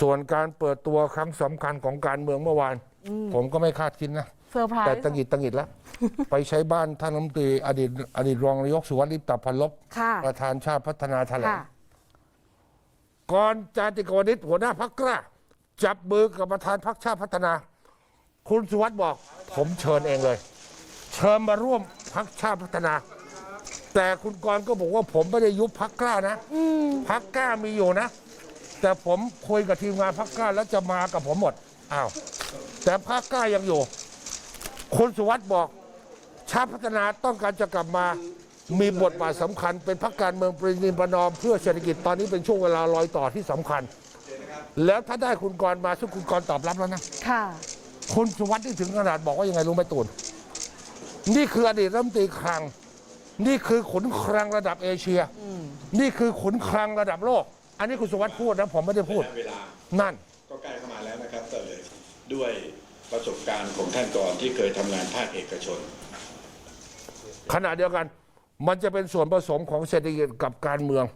ส่วนการเปิดตัวครั้งสำคัญของการเมืองเมื่อวาน ผมก็ไม่คาดคิดนะ เซอร์ไพรแต่ส์ตังหิดตังหิดแล้ว ไปใช้บ้านท่านรัฐมนตรีอดีตอดีตรองนายกสุวัสดิ์ลิปตาพันลบ ค่ะ ประธานชาติพัฒนาแถลงค่ะ ก่อนจาติกวนิษฐ์หัวหน้าพักกล้า จับมือกับประธานพักชาติพัฒนา คุณสุวัสด์บอก ผมเชิญเองเลย เชิญมาร่วมพักชาติพัฒนา แต่คุณกรณ์ก็บอกว่าผมไม่ได้ยุบพักกล้านะพักกล้ามีอยู่นะ แต่ผมคุยกับทีมงานพักกล้าแล้วจะมากับผมหมดอ้าวแต่พักกล้ายังอยู่ คุณสุวัสด์บอกชาติพัฒนาต้องการจะกลับมามีบทบาทสำคัญ เป็นพักการเมืองปรินินประนอมเพื่อเศรษฐกิจตอนนี้เป็นช่วงเวลารอยต่อที่สำคัญ แล้วถ้าได้คุณกรณ์มาซึ่งคุณกรณ์ตอบรับแล้วนะ ค่ะ คุณสุวัสดิ์นี่ถึงขนาดบอกว่ายังไงรู้ไหมตูน นี่คืออดีตรัฐมนตรีคลัง นี่คือขุนคลังระดับเอเชีย นี่คือขุนคลังระดับโลก อันนี้คุณสุวัสดิ์พูดนะผมไม่ได้พูด เวลานั่น ก็ใกล้เข้ามาแล้วนะครับแต่เลยด้วยประสบการณ์ของท่านก่อนที่เคยทำงานภาคเอกชน ขณะเดียวกัน มันจะเป็นส่วนผสมของเศรษฐกิจกับการเมือง